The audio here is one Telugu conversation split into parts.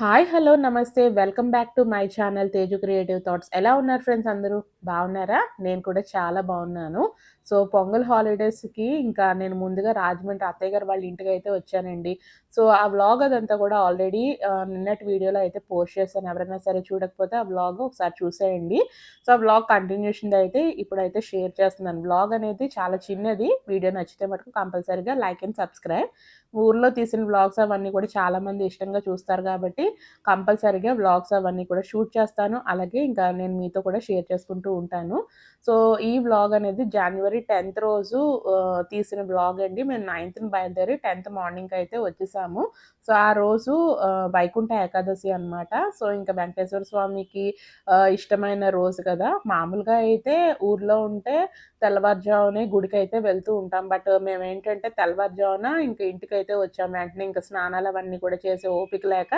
హాయ్! హలో! నమస్తే. Welcome back to my channel 'Teju creative thoughts' ఎలా ఉన్నారు ఫ్రెండ్స్ అందరూ? బాగున్నారా? నేను కూడా చాలా బాగున్నాను. సో, పొంగల్ హాలిడేస్‌కి ఇంకా నేను ముందుగా రాజమండ్రి అత్తయ్య గారు వాళ్ళ ఇంటికి అయితే వచ్చానండి. సో, ఆ వ్లాగ్ అదంతా కూడా ఆల్రెడీ నిన్నటి వీడియోలో అయితే పోస్ట్ చేశాను. ఎవరైనా సరే చూడకపోతే ఆ వ్లాగ్ ఒకసారి చూసేయండి. సో, ఆ వ్లాగ్ కంటిన్యూషన్‌ది అయితే ఇప్పుడైతే షేర్ చేస్తున్నాను. వ్లాగ్ అనేది చాలా చిన్నది. వీడియో నచ్చితే మటుకు కంపల్సరీగా లైక్ అండ్ సబ్స్క్రైబ్. ఊర్లో తీసిన వ్లాగ్స్ అవన్నీ కూడా చాలామంది ఇష్టంగా చూస్తారు కాబట్టి కంపల్సరీగా వ్లాగ్స్ అవన్నీ కూడా షూట్ చేస్తాను. అలాగే ఇంకా నేను మీతో కూడా షేర్ చేసుకుంటూ ఉంటాను. సో, ఈ వ్లాగ్ అనేది జనవరి జాన్యువరి 10థ్ రోజు తీసిన బ్లాగ్ అండి. మేము నైన్త్ని బయలుదేరి 10థ్ మార్నింగ్ అయితే వచ్చేసాము. సో, ఆ రోజు వైకుంఠ ఏకాదశి అనమాట. సో, ఇంకా వెంకటేశ్వర స్వామికి ఇష్టమైన రోజు కదా! మామూలుగా అయితే ఊర్లో ఉంటే తెల్లవారుజామునే గుడికి అయితే వెళ్తూ ఉంటాం. బట్ మేమేంటంటే తెల్లవారుజామున ఇంకా ఇంటికి అయితే వచ్చాం. వెంటనే ఇంకా స్నానాలు అవన్నీ కూడా చేసే ఓపిక లేక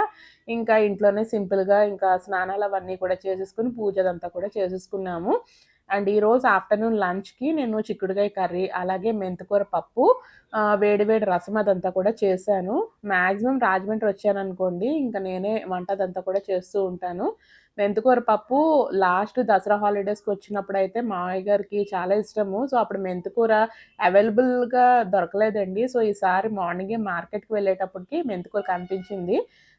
ఇంకా ఇంట్లోనే సింపుల్‌గా ఇంకా స్నానాలు అవన్నీ కూడా చేసేసుకుని పూజ అదంతా కూడా చేసేసుకున్నాము. అండ్ ఈరోజు ఆఫ్టర్‌నూన్ లంచ్‌కి నేను చిక్కుడుకాయ కర్రీ, అలాగే మెంతికూర పప్పు, వేడివేడి వేడి వేడి రసం అదంతా కూడా చేశాను. మ్యాక్సిమం రాజమండ్రి వచ్చాననుకోండి ఇంకా నేనే వంట అదంతా కూడా చేస్తూ ఉంటాను. మెంతికూర పప్పు లాస్ట్ దసరా హాలిడేస్‌కి వచ్చినప్పుడు అయితే మావయ్య గారికి చాలా ఇష్టము. సో, అప్పుడు మెంతికూర అవైలబుల్‌గా దొరకలేదండి. సో, ఈసారి మార్నింగే మార్కెట్‌కి వెళ్ళేటప్పటికి మెంతికూర కనిపించింది.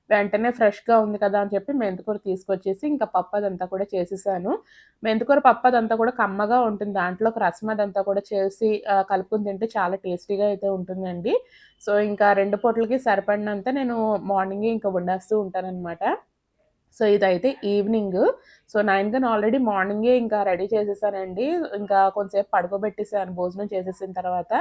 వెంటనే ఫ్రెష్‌గా ఉంది కదా! అని చెప్పి మెంతికూర తీసుకొచ్చేసి ఇంకా పప్పు అదంతా కూడా చేసేసాను. మెంతికూర పప్పు అదంతా కూడా కమ్మగా ఉంటుంది. దాంట్లోకి రసం అదంతా కూడా చేసి కలుపుకుని తింటే చాలా టేస్టీగా అయితే ఉంటుందండి. సో, ఇంకా రెండు పూటలకి సరిపడినంత నేను మార్నింగే ఇంకా వండేస్తూ ఉంటానన్నమాట సో, ఇదైతే ఈవినింగ్. సో, 9థ్‌న ఆల్రెడీ మార్నింగే ఇంకా రెడీ చేసేసానండి. ఇంకా కొంచెంసేపు పడుకోబెట్టేసాను భోజనం చేసేసిన తర్వాత.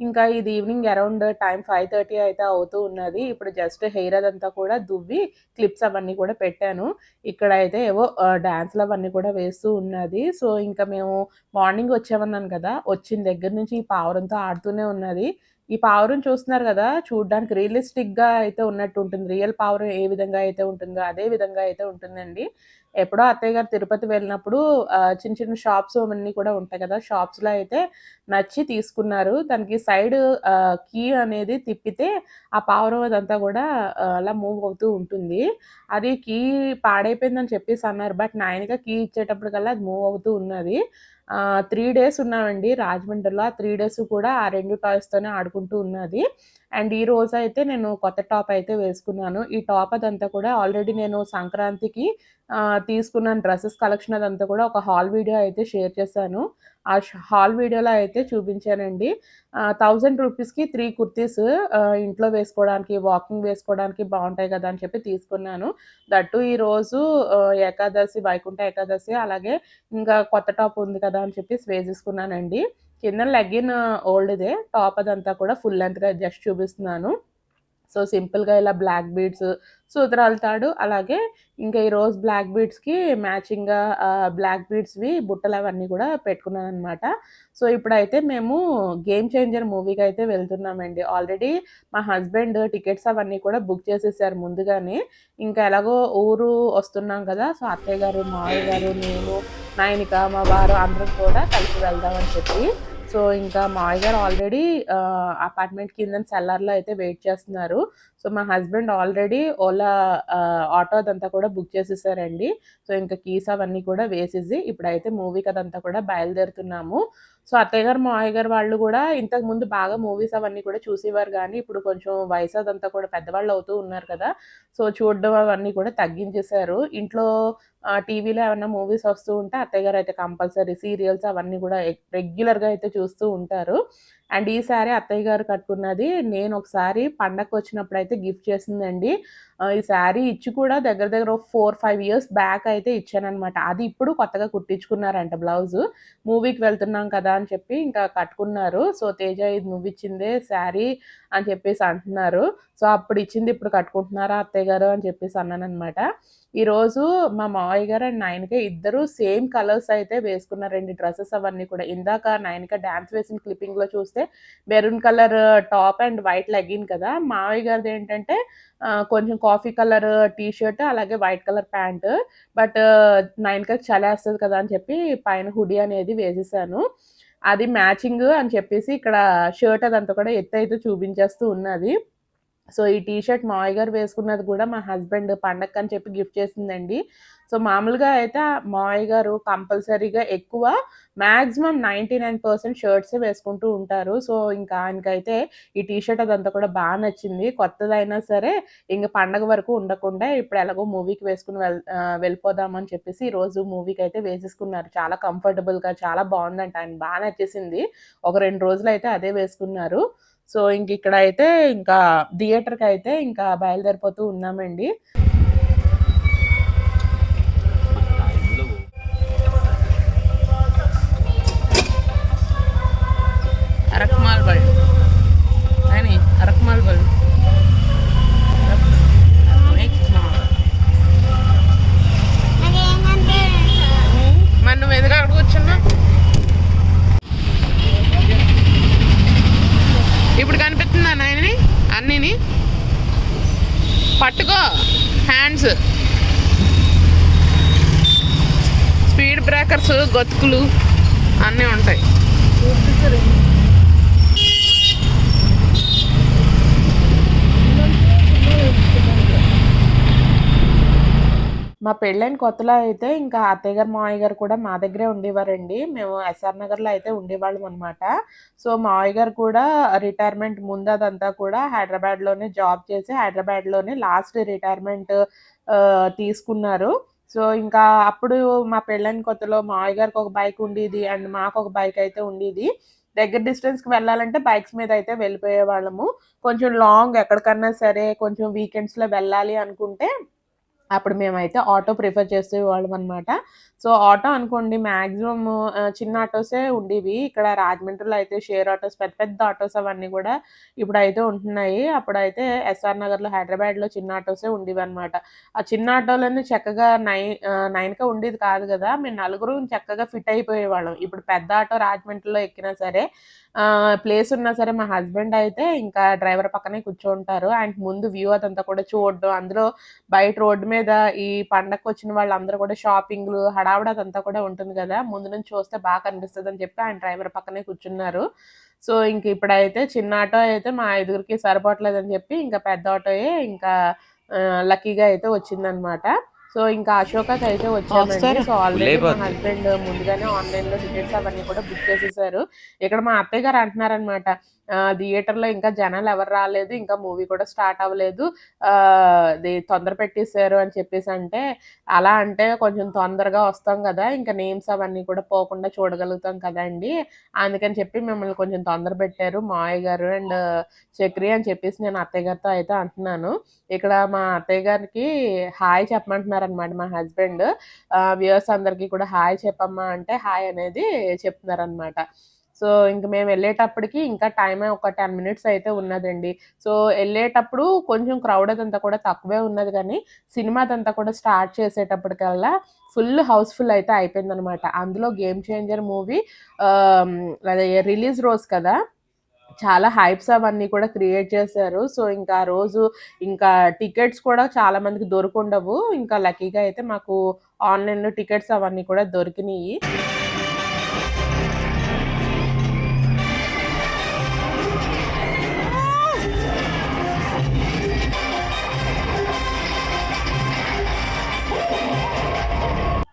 ఇంకా ఇది ఈవినింగ్ అరౌండ్ టైం 5:30 అయితే అవుతూ ఉన్నది. ఇప్పుడు జస్ట్ హెయిర్ అదంతా కూడా దువ్వి క్లిప్స్ అవన్నీ కూడా పెట్టాను. ఇక్కడ అయితే ఏవో డ్యాన్స్లు అవన్నీ కూడా వేస్తూ ఉన్నది. సో, ఇంకా మేము మార్నింగ్ వచ్చామన్నాను కదా! వచ్చిన దగ్గర నుంచి ఈ పావురంతో ఆడుతూనే ఉన్నది. ఈ పావురం చూస్తున్నారు కదా చూడడానికి రియలిస్టిక్‌గా అయితే ఉన్నట్టు ఉంటుంది. రియల్ పావురం ఏ విధంగా అయితే ఉంటుందో అదే విధంగా అయితే ఉంటుందండి. ఎప్పుడో అత్తయ్య గారు తిరుపతి వెళ్ళినప్పుడు చిన్న చిన్న షాప్స్ అవన్నీ కూడా ఉంటాయి కదా! షాప్స్‌లో అయితే నచ్చి తీసుకున్నారు. దానికి సైడ్ కీ అనేది తిప్పితే ఆ పావురం అదంతా కూడా అలా మూవ్ అవుతూ ఉంటుంది. అది కీ పాడైపోయిందని చెప్పేసి అన్నారు. బట్ నాయనగా కీ ఇచ్చేటప్పటికల్లా అది మూవ్ అవుతూ ఉన్నది. త్రీ డేస్ ఉన్నామండి రాజమండ్రిలో. ఆ త్రీ డేస్ కూడా ఆ రెండు టాయ్స్‌తోనే ఆడుకుంటూ ఉన్నది. అండ్ ఈ రోజు అయితే నేను కొత్త టాప్ అయితే వేసుకున్నాను. ఈ టాప్ అదంతా కూడా ఆల్రెడీ నేను సంక్రాంతికి తీసుకున్న డ్రెస్సెస్ కలెక్షన్ అదంతా కూడా ఒక హాల్ వీడియో అయితే షేర్ చేశాను. ఆ హాల్ వీడియోలో అయితే చూపించానండి. థౌజండ్ రూపీస్‌కి త్రీ కుర్తీస్ ఇంట్లో వేసుకోవడానికి, వాకింగ్ వేసుకోవడానికి బాగుంటాయి కదా! అని చెప్పి తీసుకున్నాను. దట్ టూ ఈరోజు ఏకాదశి, వైకుంఠ ఏకాదశి అలాగే ఇంకా కొత్త టాప్ ఉంది కదా! అని చెప్పేసి వేసేసుకున్నానండి. కింద లెగ్గిన్ ఓల్డ్‌దే. టాప్ అదంతా కూడా ఫుల్ లెంత్గా జస్ట్ చూపిస్తున్నాను. సో, సింపుల్‌గా ఇలా బ్లాక్ బీడ్స్, సూత్రాలతాడు అలాగే ఇంకా ఈరోజు బ్లాక్ బీడ్స్‌కి మ్యాచింగ్‌గా బ్లాక్ బీడ్స్‌వి బుట్టలు అవన్నీ కూడా పెట్టుకున్నాను అనమాట సో, ఇప్పుడైతే మేము 'గేమ్ చేంజర్' అయితే వెళ్తున్నామండి. ఆల్రెడీ మా హస్బెండ్ టికెట్స్ అవన్నీ కూడా బుక్ చేసేసారు ముందుగానే. ఇంకా ఎలాగో ఊరు వస్తున్నాం కదా! సో, అత్తయ్య గారు, మావయ్య గారు, నేను, నాయనిక మా వారు అందరం కూడా కలిసి వెళ్దామని చెప్పి. సో, ఇంకా మావయ్య గారు ఆల్రెడీ అపార్ట్‌మెంట్ కింద సెల్లర్లో అయితే వెయిట్ చేస్తున్నారు. సో, మా హస్బెండ్ ఆల్రెడీ ఓలా ఆటో అదంతా కూడా బుక్ చేసేసారండి. సో, ఇంకా కీస్ అవన్నీ కూడా వేసేసి ఇప్పుడైతే మూవీకి అదంతా కూడా బయలుదేరుతున్నాము. సో, అత్తయ్య గారు, మావయ్య గారు వాళ్ళు కూడా ఇంతకు ముందు బాగా మూవీస్ అవన్నీ కూడా చూసేవారు కానీ ఇప్పుడు కొంచెం వయసు అదంతా కూడా పెద్దవాళ్ళు అవుతూ ఉన్నారు కదా! సో, చూడడం అవన్నీ కూడా తగ్గించేశారు. ఇంట్లో టీవీలో ఏమైనా మూవీస్ వస్తూ ఉంటే అత్తయ్య గారు అయితే కంపల్సరీ సీరియల్స్ అవన్నీ కూడా రెగ్యులర్‌గా అయితే చూస్తూ ఉంటారు. అండ్ ఈ శారీ అత్తయ్య గారు కట్టుకున్నది నేను ఒకసారి పండగకి వచ్చినప్పుడు అయితే గిఫ్ట్ చేసిందండి. ఈ శారీ ఇచ్చి కూడా దగ్గర దగ్గర ఒక 4, 5 ఇయర్స్ బ్యాక్ అయితే ఇచ్చానమాట అది ఇప్పుడు కొత్తగా కుట్టించుకున్నారంట బ్లౌజు. మూవీకి వెళ్తున్నాం కదా! అని చెప్పి ఇంకా కట్టుకున్నారు. సో, తేజ ఇది నువ్విచ్చిందే శారీ అని చెప్పేసి అంటున్నారు. సో, అప్పుడు ఇచ్చింది ఇప్పుడు కట్టుకుంటున్నారా అత్తయ్య గారు అని చెప్పేసి అన్నానమాట ఈరోజు మా మావయ్య గారు అండ్ నాయనకే ఇద్దరు సేమ్ కలర్స్ అయితే వేసుకున్నారండి డ్రెస్సెస్ అవన్నీ కూడా. ఇందాక నాయనక డ్యాన్స్ వేసిన క్లిప్పింగ్‌లో చూస్తే maroon colour uh, top and white leggin కదా! మావయ్య గారిది ఏంటంటే uh, కొంచెం coffee colour uh, T shirt అలాగే వైట్ కలర్ ప్యాంట్. బట్ నయనికకి చలేస్తది కదా! అని చెప్పి పైన హుడీ అనేది వేసేసాను. అది మ్యాచింగ్ అని చెప్పేసి ఇక్కడ షర్ట్ అదంతా కూడా ఎత్తయితే చూపించేస్తూ ఉన్నది. సో ఈ టీ షర్ట్ మావయ్య గారు వేసుకున్నది కూడా మా హస్బెండ్ పండగ అని చెప్పి గిఫ్ట్ చేసిందండి. సో మామూలుగా అయితే మావయ్య గారు కంపల్సరీగా ఎక్కువ మ్యాక్సిమం నైంటీ నైన్ పర్సెంట్ షర్ట్సే వేసుకుంటూ ఉంటారు. సో ఇంకా ఆయనకైతే ఈ టీ షర్ట్ అదంతా కూడా బాగా నచ్చింది. కొత్తదైనా సరే ఇంకా పండగ వరకు ఉండకుండా ఇప్పుడు ఎలాగో మూవీకి వేసుకుని వెల్ వెళ్ళిపోదామని చెప్పేసి ఈరోజు మూవీకి అయితే వేసేసుకున్నారు. చాలా కంఫర్టబుల్గా చాలా బాగుందంట. ఆయన బాగా నచ్చేసింది. ఒక రెండు రోజులు అయితే అదే వేసుకున్నారు. సో ఇంక ఇక్కడ అయితే ఇంకా థియేటర్కి అయితే ఇంకా బయలుదేరిపోతూ ఉన్నామండి. అరకమాల్ బళ్ళు అని అరకమాల్ బళ్ళు మరి నువ్వు ఎందుకు అక్కడ కూర్చున్నా ఇప్పుడు కనిపిస్తుందా నాయనని అన్నిని పట్టుకో హ్యాండ్స్ స్పీడ్ బ్రేకర్స్ గతుకులు అన్నీ ఉంటాయి. మా పెళ్ళైన కొత్తలో అయితే ఇంకా అత్తయ్య గారు మావయ్య గారు కూడా మా దగ్గరే ఉండేవారండి. మేము ఎస్ఆర్ నగర్లో అయితే ఉండేవాళ్ళం అనమాట సో మావయ్య గారు కూడా రిటైర్మెంట్ ముందు అదంతా కూడా హైదరాబాద్లోనే జాబ్ చేసి హైదరాబాద్లోనే లాస్ట్ రిటైర్మెంట్ తీసుకున్నారు. సో ఇంకా అప్పుడు మా పెళ్ళైన కొత్తలో మా గారికి ఒక బైక్ ఉండేది. అండ్ మాకు ఒక బైక్ అయితే ఉండేది. దగ్గర డిస్టెన్స్కి వెళ్ళాలంటే బైక్స్ మీద అయితే వెళ్ళిపోయే వాళ్ళము. కొంచెం లాంగ్ ఎక్కడికన్నా సరే కొంచెం వీకెండ్స్లో వెళ్ళాలి అనుకుంటే అప్పుడు మేమైతే ఆటో ప్రిఫర్ చేసేవాళ్ళం అనమాట సో ఆటో అనుకోండి మ్యాక్సిమం చిన్న ఆటోసే ఉండేవి. ఇక్కడ రాజమండ్రిలో అయితే షేర్ ఆటోస్ పెద్ద పెద్ద ఆటోస్ అవన్నీ కూడా ఇప్పుడు అయితే ఉంటున్నాయి. అప్పుడైతే ఎస్ఆర్ నగర్లో హైదరాబాద్లో చిన్న ఆటోసే ఉండేవి అనమాట ఆ చిన్న ఆటోలన్నీ చక్కగా నైన్ నైన్గా ఉండేది కాదు కదా. మేము నలుగురు చక్కగా ఫిట్ అయిపోయేవాళ్ళం. ఇప్పుడు పెద్ద ఆటో రాజమండ్రిలో ఎక్కినా సరే ప్లేస్ ఉన్నా సరే మా హస్బెండ్ అయితే ఇంకా డ్రైవర్ పక్కనే కూర్చోంటారు. అండ్ ముందు వ్యూ అదంతా కూడా చూడడం. అందులో బయట రోడ్డు మీద ఈ పండగకు వచ్చిన వాళ్ళందరూ కూడా షాపింగ్లు హడావుడి అదంతా కూడా ఉంటుంది కదా. ముందు నుంచి చూస్తే బాగా కనిపిస్తుంది అని చెప్పి ఆయన డ్రైవర్ పక్కనే కూర్చున్నారు. సో ఇంక ఇప్పుడైతే చిన్న ఆటో అయితే మా ఐదుగురికి సరిపోవట్లేదని చెప్పి ఇంకా పెద్ద ఆటోయే ఇంకా లక్కీగా అయితే వచ్చిందనమాట. సో ఇంకా అశోకకి అయితే వచ్చామండి సో ఆల్రెడీ మా హస్బెండ్ ముందుగానే ఆన్లైన్లో టికెట్స్ అవన్నీ కూడా బుక్ చేసేసారు. ఇక్కడ మా అత్తయ్య గారు అంటున్నారనమాట థియేటర్లో ఇంకా జనాలు ఎవరు రాలేదు ఇంకా మూవీ కూడా స్టార్ట్ అవ్వలేదు. ఆ, ఇది తొందర పెట్టేశారు అని చెప్పేసి అంటే అలా అంటే కొంచెం తొందరగా వస్తాం కదా ఇంకా నేమ్స్ అవన్నీ కూడా పోకుండా చూడగలుగుతాం కదండి అందుకని చెప్పి మిమ్మల్ని కొంచెం తొందర పెట్టారు మావయ్య గారు అండ్ చక్రి అని చెప్పేసి నేను అత్తయ్య గారితో అయితే అంటున్నాను. ఇక్కడ మా అత్తయ్య గారికి హాయ్ చెప్పమంటున్నారు. అనమాట మా హస్బెండ్. వ్యూయర్స్ అందరికీ కూడా హాయ్ చెప్పమ్మా అంటే హాయ్ అనేది చెప్తున్నారు అనమాట సో ఇంక మేము వెళ్ళేటప్పటికి ఇంకా టైం ఒక టెన్ మినిట్స్ అయితే ఉన్నదండి. సో వెళ్ళేటప్పుడు కొంచెం క్రౌడ్ అదంతా కూడా తక్కువే ఉన్నది కానీ సినిమా అదంతా కూడా స్టార్ట్ చేసేటప్పటికల్లా ఫుల్ హౌస్ఫుల్ అయితే అయిపోయిందనమాట అందులో గేమ్ చేంజర్ మూవీ అదే రిలీజ్ రోజు కదా చాలా హైప్స్ అవన్నీ కూడా క్రియేట్ చేశారు. సో ఇంకా రోజు ఇంకా టికెట్స్ కూడా చాలా మందికి దొరకుండవు. ఇంకా లక్కీగా అయితే మాకు ఆన్లైన్లో టికెట్స్ అవన్నీ కూడా దొరికినాయి.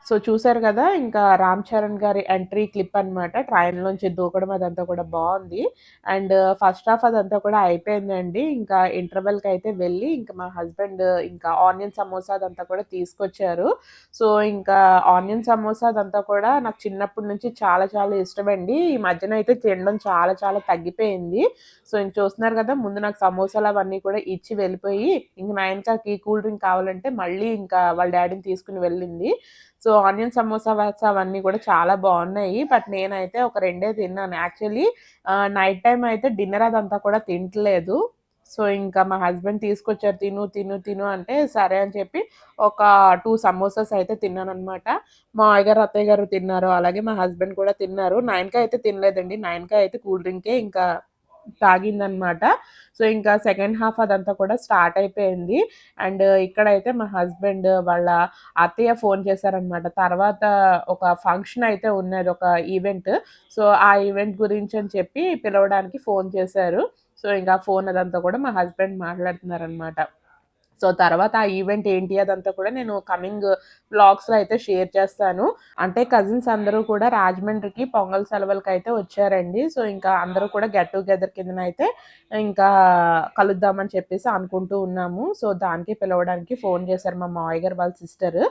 సో చూసారు కదా ఇంకా రామ్ చరణ్ గారి ఎంట్రీ క్లిప్ అనమాట ట్రైన్లోంచి దూకడం అదంతా కూడా బాగుంది. అండ్ ఫస్ట్ హాఫ్ అదంతా కూడా అయిపోయిందండి. ఇంకా ఇంటర్వెల్కి అయితే వెళ్ళి ఇంకా మా హస్బెండ్ ఇంకా ఆనియన్ సమోసా అదంతా కూడా తీసుకొచ్చారు. సో ఇంకా ఆనియన్ సమోసా అదంతా కూడా నాకు చిన్నప్పటి నుంచి చాలా చాలా ఇష్టమండి. ఈ మధ్యన అయితే తినడం చాలా చాలా తగ్గిపోయింది. సో ఇంక చూస్తున్నారు కదా ముందు నాకు సమోసాలు అవన్నీ కూడా ఇచ్చి వెళ్ళిపోయి ఇంక నాయనకి కూల్ డ్రింక్ కావాలంటే మళ్ళీ ఇంకా వాళ్ళ డాడీని తీసుకుని వెళ్ళింది. సో ఆనియన్ సమోసా వ్యాట్స్ అవన్నీ కూడా చాలా బాగున్నాయి. బట్ నేనైతే ఒక రెండే తిన్నాను. యాక్చువల్లీ నైట్ టైం అయితే డిన్నర్ అదంతా కూడా తింటలేదు. సో ఇంకా మా హస్బెండ్ తీసుకొచ్చారు తిను తిను తిను అంటే సరే అని చెప్పి ఒక టూ సమోసాస్ అయితే తిన్నాను అనమాట మా గారు అత్తయ్య గారు తిన్నారు. అలాగే మా హస్బెండ్ కూడా తిన్నారు. నైన్కా అయితే తినలేదండి. నైన్కా అయితే కూల్ డ్రింకే ఇంకా తాగిందనమాట సో ఇంకా సెకండ్ హాఫ్ అదంతా కూడా స్టార్ట్ అయిపోయింది. అండ్ ఇక్కడైతే మా హస్బెండ్ వాళ్ళ అత్తయ్య ఫోన్ చేశారనమాట తర్వాత ఒక ఫంక్షన్ అయితే ఉన్నది ఒక ఈవెంట్. సో ఆ ఈవెంట్ గురించి అని చెప్పి పిలవడానికి ఫోన్ చేశారు. సో ఇంకా ఫోన్ అదంతా కూడా మా హస్బెండ్ మాట్లాడుతున్నారనమాట సో తర్వాత ఆ ఈవెంట్ ఏంటి అదంతా కూడా నేను కమింగ్ బ్లాగ్స్లో అయితే షేర్ చేస్తాను. అంటే కజిన్స్ అందరూ కూడా రాజమండ్రికి పొంగల్ సెలవులకి అయితే వచ్చారండి. సో ఇంకా అందరూ కూడా గెట్ టుగెదర్ కింద అయితే ఇంకా కలుద్దామని చెప్పేసి అనుకుంటూ ఉన్నాము. సో దానికి పిలవడానికి ఫోన్ చేశారు మా మావయ్య గారు వాళ్ళ సిస్టర్.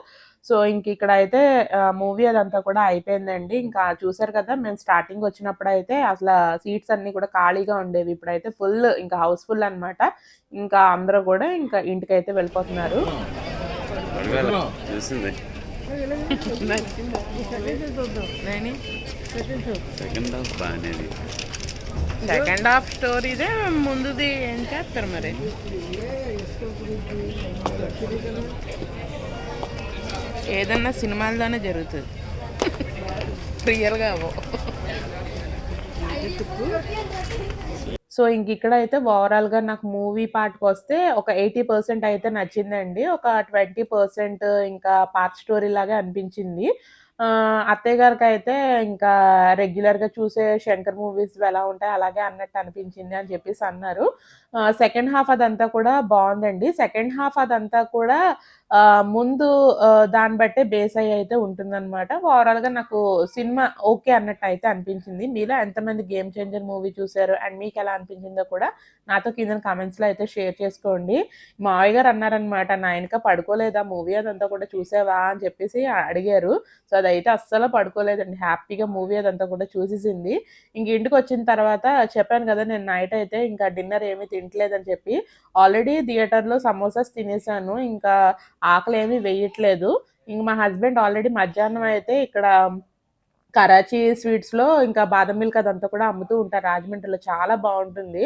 సో ఇంక ఇక్కడ అయితే మూవీ అదంతా కూడా అయిపోయిందండి. ఇంకా చూసారు కదా మేము స్టార్టింగ్ వచ్చినప్పుడు అయితే అసలు సీట్స్ అన్ని కూడా ఖాళీగా ఉండేవి. ఇప్పుడైతే ఫుల్ ఇంకా హౌస్ఫుల్ అన్నమాట. ఇంకా అందరూ కూడా ఇంకా ఇంటికి అయితే వెళ్ళిపోతున్నారు. సెకండ్ హాఫ్ సెకండ్ హాఫ్ స్టోరీదే ముందుది ఏం చేస్తారు మరి? ఏదన్నా సినిమాల్లోనే జరుగుతుంది. రియల్గా అవ్వ సో ఇంక ఇక్కడ అయితే ఓవరాల్గా నాకు మూవీ పార్ట్కి వస్తే ఒక ఎయిటీ పర్సెంట్ అయితే నచ్చిందండి. ఒక ట్వంటీ పర్సెంట్ ఇంకా పార్ట్ స్టోరీ లాగా అనిపించింది. అత్తయ్య గారికి అయితే ఇంకా రెగ్యులర్గా చూసే శంకర్ మూవీస్ ఎలా ఉంటాయి అలాగే అన్నట్టు అనిపించింది అని చెప్పేసి అన్నారు. సెకండ్ హాఫ్ అదంతా కూడా బాగుందండి. సెకండ్ హాఫ్ అదంతా కూడా ముందు దాన్ని బట్టే బేస్ అయ్యి అయితే ఉంటుందన్నమాట. ఓవరాల్గా నాకు సినిమా ఓకే అన్నట్టు అయితే అనిపించింది. మీలో ఎంతమంది గేమ్ చేంజర్ మూవీ చూశారు అండ్ మీకు ఎలా అనిపించిందో కూడా నాతో కింద కామెంట్స్లో అయితే షేర్ చేసుకోండి. మావయ్య గారు అన్నారనమాట నాయనక పడుకోలేదా? మూవీ అదంతా కూడా చూసావా? అని చెప్పేసి అడిగారు. సో అయితే అస్సలు పడుకోలేదండి. హ్యాపీగా మూవీ అదంతా కూడా చూసేసింది. ఇంక ఇంటికి వచ్చిన తర్వాత చెప్పాను కదా నేను నైట్ అయితే ఇంకా డిన్నర్ ఏమీ తినట్లేదని చెప్పి ఆల్రెడీ థియేటర్లో సమోసాస్ తినేసాను. ఇంకా ఆకలి ఏమీ వేయట్లేదు. ఇంక మా హస్బెండ్ ఆల్రెడీ మధ్యాహ్నం అయితే ఇక్కడ కరాచీ స్వీట్స్లో ఇంకా బాదం మిల్క్ అదంతా కూడా అమ్ముతూ ఉంటారు. రాజమండ్రిలో చాలా బాగుంటుంది.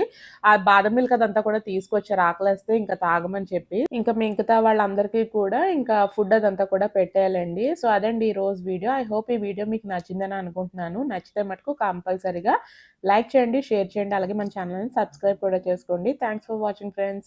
ఆ బాదం మిల్క్ అదంతా కూడా తీసుకొచ్చారు. ఆకలిస్తే ఇంకా తాగమని చెప్పి. ఇంకా మిగతా వాళ్ళందరికీ కూడా ఇంకా ఫుడ్ అదంతా కూడా పెట్టేయాలండి. సో అదండి ఈ రోజు వీడియో. ఐ హోప్ ఈ వీడియో మీకు నచ్చిందని అనుకుంటున్నాను. నచ్చితే మటుకు కంపల్సరీగా లైక్ చేయండి షేర్ చేయండి. అలాగే మన ఛానల్ని సబ్స్క్రైబ్ కూడా చేసుకోండి. Thanks for watching friends